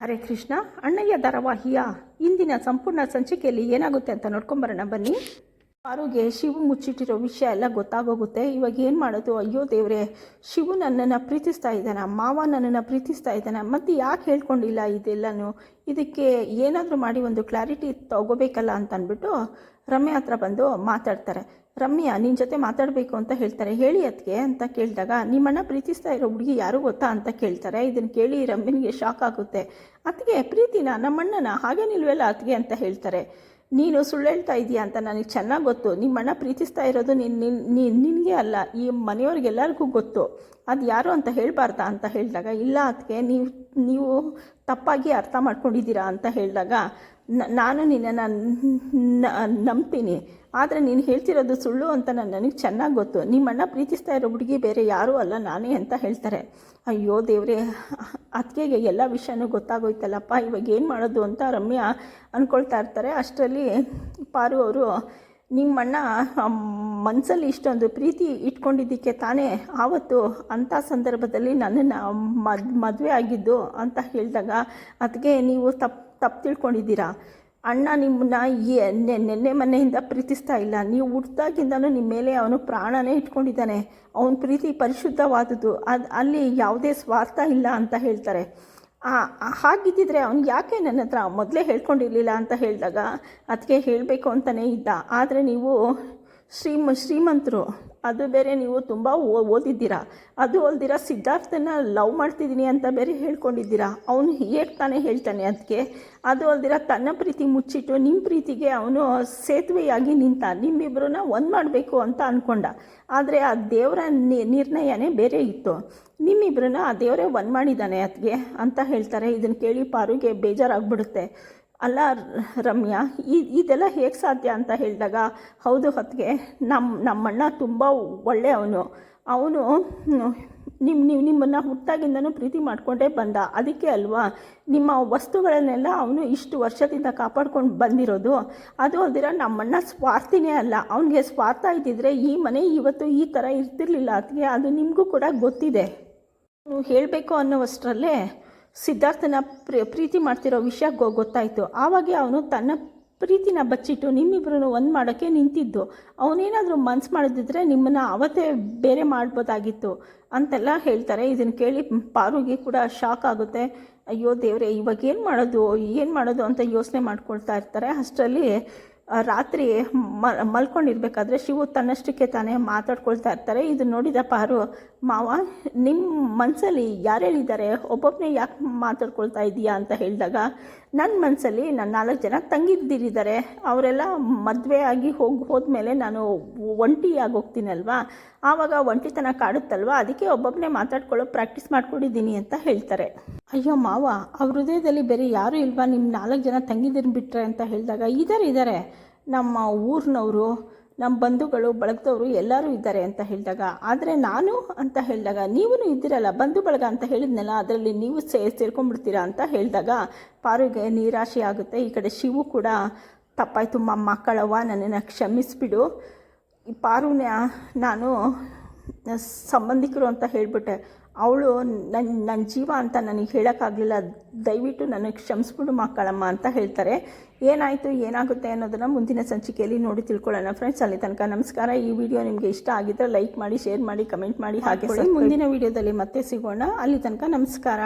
ಹರೇ ಕೃಷ್ಣ, ಅಣ್ಣಯ್ಯ ಧಾರಾವಾಹಿಯ ಇಂದಿನ ಸಂಪೂರ್ಣ ಸಂಚಿಕೆಯಲ್ಲಿ ಏನಾಗುತ್ತೆ ಅಂತ ನೋಡ್ಕೊಂಬರೋಣ, ಬನ್ನಿ. ಪಾರುಗೆ ಶಿವು ಮುಚ್ಚಿಟ್ಟಿರೋ ವಿಷಯ ಎಲ್ಲ ಗೊತ್ತಾಗೋಗುತ್ತೆ. ಇವಾಗ ಏನು ಮಾಡೋದು? ಅಯ್ಯೋ ದೇವ್ರೆ, ಶಿವು ನನ್ನನ್ನು ಪ್ರೀತಿಸ್ತಾ ಇದ್ದಾನೆ, ಮಾವ ನನ್ನನ್ನು ಪ್ರೀತಿಸ್ತಾ ಇದ್ದಾನೆ, ಮತ್ತು ಯಾಕೆ ಹೇಳ್ಕೊಂಡಿಲ್ಲ ಇದೆಲ್ಲನೂ? ಇದಕ್ಕೆ ಏನಾದರೂ ಮಾಡಿ ಒಂದು ಕ್ಲಾರಿಟಿ ತಗೋಬೇಕಲ್ಲ ಅಂತ ಅಂದ್ಬಿಟ್ಟು ರಮ್ಯಾ ಹತ್ರ ಬಂದು ಮಾತಾಡ್ತಾರೆ. ರಮ್ಯಾ ನಿನ್ನ ಜೊತೆ ಮಾತಾಡಬೇಕು ಅಂತ ಹೇಳ್ತಾರೆ. ಹೇಳಿ ಅದಕ್ಕೆ ಅಂತ ಕೇಳಿದಾಗ, ನಿಮ್ಮಣ್ಣ ಪ್ರೀತಿಸ್ತಾ ಇರೋ ಹುಡುಗಿ ಯಾರು ಗೊತ್ತಾ ಅಂತ ಕೇಳ್ತಾರೆ. ಇದನ್ನು ಕೇಳಿ ರಮ್ಯನಿಗೆ ಶಾಕ್ ಆಗುತ್ತೆ. ಅದಕ್ಕೆ ಪ್ರೀತಿನ ನಮ್ಮಣ್ಣನ ಹಾಗೆ ನಿಲ್ವೆಲ್ಲ ಅತ್ತಿಗೆ ಅಂತ ಹೇಳ್ತಾರೆ. ನೀನು ಸುಳ್ಳು ಹೇಳ್ತಾ ಇದೀಯಾ ಅಂತ ನನಗೆ ಚೆನ್ನಾಗಿ ಗೊತ್ತು. ನಿಮ್ಮಣ್ಣ ಪ್ರೀತಿಸ್ತಾ ಇರೋದು ನಿನ್ನ ನಿನಗೆ ಅಲ್ಲ. ಈ ಮನೆಯವ್ರಿಗೆಲ್ಲರಿಗೂ ಗೊತ್ತು. ಅದು ಯಾರು ಅಂತ ಹೇಳಬಾರ್ದಾ ಅಂತ ಹೇಳಿದಾಗ, ಇಲ್ಲ ಅದಕ್ಕೆ ನೀವು ನೀವು ತಪ್ಪಾಗಿ ಅರ್ಥ ಮಾಡ್ಕೊಂಡಿದ್ದೀರಾ ಅಂತ ಹೇಳಿದಾಗ ನಾನು ನಿನ್ನನ್ನು ನಂಬ್ತೀನಿ. ಆದರೆ ನೀನು ಹೇಳ್ತಿರೋದು ಸುಳ್ಳು ಅಂತ ನಾನು, ನನಗೆ ಚೆನ್ನಾಗಿ ಗೊತ್ತು. ನಿಮ್ಮಣ್ಣ ಪ್ರೀತಿಸ್ತಾ ಇರೋ ಹುಡುಗಿ ಬೇರೆ ಯಾರೂ ಅಲ್ಲ, ನಾನೇ ಅಂತ ಹೇಳ್ತಾರೆ. ಅಯ್ಯೋ ದೇವ್ರೆ ಅದಕ್ಕೆ ಎಲ್ಲ ವಿಷಯನೂ ಗೊತ್ತಾಗೋಯ್ತಲ್ಲಪ್ಪ, ಇವಾಗ ಏನು ಮಾಡೋದು ಅಂತ ರಮ್ಯ ಅಂದ್ಕೊಳ್ತಾ ಇರ್ತಾರೆ. ಅಷ್ಟರಲ್ಲಿ ಪಾರು ಅವರು ನಿಮ್ಮಣ್ಣ ಮನಸ್ಸಲ್ಲಿ ಇಷ್ಟೊಂದು ಪ್ರೀತಿ ಇಟ್ಕೊಂಡಿದ್ದಕ್ಕೆ ತಾನೇ ಆವತ್ತು ಅಂಥ ಸಂದರ್ಭದಲ್ಲಿ ನನ್ನನ್ನು ಮದ್, ಮದುವೆ ಆಗಿದ್ದು ಅಂತ ಹೇಳಿದಾಗ ಅದಕ್ಕೆ ನೀವು ತಪ್ಪು ತಪ್ಪು ತಿಳ್ಕೊಂಡಿದ್ದೀರಾ? ಅಣ್ಣ ನಿಮ್ಮನ್ನ ನೆನ್ನೆ ಮನೆಯಿಂದ ಪ್ರೀತಿಸ್ತಾ ಇಲ್ಲ. ನೀವು ಹುಟ್ಟಿದಾಗಿಂದನೂ ನಿಮ್ಮ ಮೇಲೆ ಅವನು ಪ್ರಾಣನೇ ಇಟ್ಕೊಂಡಿದ್ದಾನೆ. ಅವನ ಪ್ರೀತಿ ಪರಿಶುದ್ಧವಾದದ್ದು. ಅದು, ಅಲ್ಲಿ ಯಾವುದೇ ಸ್ವಾರ್ಥ ಇಲ್ಲ ಅಂತ ಹೇಳ್ತಾರೆ. ಹಾಗಿದ್ದಿದ್ರೆ ಅವ್ನು ಯಾಕೆ ನನ್ನ ಹತ್ರ ಮೊದಲೇ ಹೇಳ್ಕೊಂಡಿರಲಿಲ್ಲ ಅಂತ ಹೇಳಿದಾಗ ಅದಕ್ಕೆ ಹೇಳಬೇಕು ಅಂತಲೇ ಇದ್ದ. ಆದರೆ ನೀವು ಶ್ರೀಮ, ಶ್ರೀಮಂತರು, ಅದು ಬೇರೆ ನೀವು ತುಂಬ ಓದಿದ್ದೀರಾ? ಅದು ಅಲ್ದಿರ ಸಿದ್ಧಾರ್ಥನ ಲವ್ ಮಾಡ್ತಿದ್ದೀನಿ ಅಂತ ಬೇರೆ ಹೇಳ್ಕೊಂಡಿದ್ದೀರಾ? ಅವನು ಹೇಗೆ ತಾನೇ ಹೇಳ್ತಾನೆ ಅದಕ್ಕೆ ಅದು ಅಲ್ದಿರ ತನ್ನ ಪ್ರೀತಿ ಮುಚ್ಚಿಟ್ಟು ನಿಮ್ಮ ಪ್ರೀತಿಗೆ ಅವನು ಸೇತುವೆಯಾಗಿ ನಿಂತ ನಿಮ್ಮಿಬ್ಬರನ್ನ ಒಂದು ಮಾಡಬೇಕು ಅಂತ ಅಂದ್ಕೊಂಡ ಆದರೆ ಆ ದೇವರ ನಿರ್ಣಯನೇ ಬೇರೆ ಇತ್ತು. ನಿಮ್ಮಿಬ್ಬರನ್ನ ಆ ದೇವರೇ ಒಂದು ಮಾಡಿದ್ದಾನೆ ಅದಕ್ಕೆ ಅಂತ ಹೇಳ್ತಾರೆ. ಇದನ್ನು ಕೇಳಿ ಪಾರುಗೆ ಬೇಜಾರಾಗ್ಬಿಡುತ್ತೆ. ಅಲ್ಲ ರಮ್ಯಾ, ಈ, ಇದೆಲ್ಲ ಹೇಗೆ ಸಾಧ್ಯ ಅಂತ ಹೇಳಿದಾಗ, ಹೌದು ಹೊತ್ತಿಗೆ ನಮ್ಮ ನಮ್ಮಣ್ಣ ತುಂಬ ಒಳ್ಳೆಯವನು. ಅವನು ನಿಮ್ಮ ನೀವು ನಿಮ್ಮನ್ನು ಹುಟ್ಟಾಗಿಂದನೂ ಪ್ರೀತಿ ಮಾಡಿಕೊಂಡೇ ಬಂದ. ಅದಕ್ಕೆ ಅಲ್ವಾ, ನಿಮ್ಮ ವಸ್ತುಗಳನ್ನೆಲ್ಲ ಅವನು ಇಷ್ಟು ವರ್ಷದಿಂದ ಕಾಪಾಡ್ಕೊಂಡು ಬಂದಿರೋದು. ಅದು ಅಲ್ದಿರ ನಮ್ಮಣ್ಣ ಸ್ವಾರ್ಥಿನೇ ಅಲ್ಲ. ಅವನಿಗೆ ಸ್ವಾರ್ಥ ಇದ್ದಿದ್ರೆ ಈ ಮನೆ ಇವತ್ತು ಈ ಥರ ಇರ್ತಿರ್ಲಿಲ್ಲ. ಅದಕ್ಕೆ ಅದು ನಿಮಗೂ ಕೂಡ ಗೊತ್ತಿದೆ. ನೀವು ಹೇಳಬೇಕು ಅನ್ನೋವಷ್ಟರಲ್ಲೇ ಸಿದ್ಧಾರ್ಥನ ಪ್ರೀ, ಪ್ರೀತಿ ಮಾಡ್ತಿರೋ ವಿಷಯ ಗೊ, ಗೊತ್ತಾಯಿತು. ಆವಾಗೆ ಅವನು ತನ್ನ ಪ್ರೀತಿನ ಬಚ್ಚಿಟ್ಟು ನಿಮ್ಮಿಬ್ಬರನ್ನು ಒಂದು ಮಾಡೋಕ್ಕೆ ನಿಂತಿದ್ದು. ಅವನೇನಾದರೂ ಮನ್ಸು ಮಾಡಿದ್ರೆ ನಿಮ್ಮನ್ನು ಅವತ್ತೇ ಬೇರೆ ಮಾಡ್ಬೋದಾಗಿತ್ತು ಅಂತೆಲ್ಲ ಹೇಳ್ತಾರೆ. ಇದನ್ನು ಕೇಳಿ ಪಾರುಗೆ ಕೂಡ ಶಾಕ್ ಆಗುತ್ತೆ. ಅಯ್ಯೋ ದೇವರೇ, ಇವಾಗ ಏನು ಮಾಡೋದು ಏನು ಮಾಡೋದು ಅಂತ ಯೋಚನೆ ಮಾಡ್ಕೊಳ್ತಾ ಇರ್ತಾರೆ. ಅಷ್ಟರಲ್ಲಿ ರಾತ್ರಿ ಮಲ್ಕೊಂಡಿರ್ಬೇಕಾದ್ರೆ ಶಿವು ತನ್ನಷ್ಟಕ್ಕೆ ತಾನೇ ಮಾತಾಡ್ಕೊಳ್ತಾ ಇರ್ತಾರೆ. ಇದು ನೋಡಿದ ಪಾರು, ಮಾವ ನಿಮ್ಮ ಮನಸ್ಸಲ್ಲಿ ಯಾರು ಹೇಳಿದ್ದಾರೆ? ಒಬ್ಬೊಬ್ಬನೇ ಯಾಕೆ ಮಾತಾಡ್ಕೊಳ್ತಾ ಇದೀಯಾ? ಅಂತ ಹೇಳಿದಾಗ ನನ್ನ ಮನಸ್ಸಲ್ಲಿ ನನ್ನ ನಾಲ್ಕು ಜನ ತಂಗಿದ್ದಿರಿದ್ದಾರೆ ಅವರೆಲ್ಲ ಮದುವೆ ಆಗಿ ಹೋಗಿ, ಹೋದ್ಮೇಲೆ ನಾನು ಒಂಟಿಯಾಗಿ ಹೋಗ್ತೀನಲ್ವಾ ಆವಾಗ ಒಂಟಿತನ ಕಾಡುತ್ತಲ್ವಾ? ಅದಕ್ಕೆ ಒಬ್ಬೊಬ್ಬನೇ ಮಾತಾಡ್ಕೊಳ್ಳೋ ಪ್ರಾಕ್ಟೀಸ್ ಮಾಡ್ಕೊಂಡಿದ್ದೀನಿ ಅಂತ ಹೇಳ್ತಾರೆ. ಅಯ್ಯೋ ಮಾವ, ಅವ್ರ ಹೃದಯದಲ್ಲಿ ಬೇರೆ ಯಾರೂ ಇಲ್ವಾ? ನಿಮ್ಮ ನಾಲ್ಕು ಜನ ತಂಗಿದಿರು ಬಿಟ್ರೆ ಅಂತ ಹೇಳಿದಾಗ ಇದ್ದಾರೆ ಇದ್ದಾರೆ ನಮ್ಮ ಊರಿನವರು ನಮ್ಮ ಬಂಧುಗಳು, ಬಳಗದವರು ಎಲ್ಲರೂ ಇದ್ದಾರೆ ಅಂತ ಹೇಳಿದಾಗ, ಆದರೆ ನಾನು ಅಂತ ಹೇಳಿದಾಗ ನೀವೂ ಇದ್ದೀರಲ್ಲ, ಬಂಧು ಬಳಗ ಅಂತ ಹೇಳಿದ್ನಲ್ಲ, ಅದರಲ್ಲಿ ನೀವು ಸೇ, ಸೇರ್ಕೊಂಡ್ಬಿಡ್ತೀರಾ ಅಂತ ಹೇಳಿದಾಗ, ಪಾರುಗೆ ನಿರಾಶೆ ಆಗುತ್ತೆ, ಈ ಕಡೆ ಶಿವು ಕೂಡ ತಪ್ಪಾಯ್ತು ಮಕ್ಕಳವ್ವ, ನನ್ನನ್ನು ಕ್ಷಮಿಸ್ಬಿಡು. ಈ ಪಾರುನ ನಾನು ಸಂಬಂಧಿಕರು ಅಂತ ಹೇಳಿಬಿಟ್ಟೆ ಅವಳು ನನ್ನ ನನ್ನ ಜೀವ ಅಂತ ನನಗೆ ಹೇಳೋಕ್ಕಾಗಲಿಲ್ಲ ದಯವಿಟ್ಟು ನನಗೆ ಕ್ಷಮಿಸ್ಬಿಡು ಮಕ್ಕಳಮ್ಮ ಅಂತ ಹೇಳ್ತಾರೆ. ಏನಾಯಿತು ಏನಾಗುತ್ತೆ ಅನ್ನೋದನ್ನು ಮುಂದಿನ ಸಂಚಿಕೆಯಲ್ಲಿ ನೋಡಿ ತಿಳ್ಕೊಳ್ಳೋಣ. ಫ್ರೆಂಡ್ಸ್ ಅಲ್ಲಿ ತನಕ ನಮಸ್ಕಾರ. ಈ ವಿಡಿಯೋ ನಿಮಗೆ ಇಷ್ಟ ಆಗಿದ್ದರೆ ಲೈಕ್ ಮಾಡಿ ಶೇರ್ ಮಾಡಿ ಕಮೆಂಟ್ ಮಾಡಿ ಹಾಗೆ ಮುಂದಿನ ವಿಡಿಯೋದಲ್ಲಿ ಮತ್ತೆ ಸಿಗೋಣ. ಅಲ್ಲಿ ತನಕ ನಮಸ್ಕಾರ.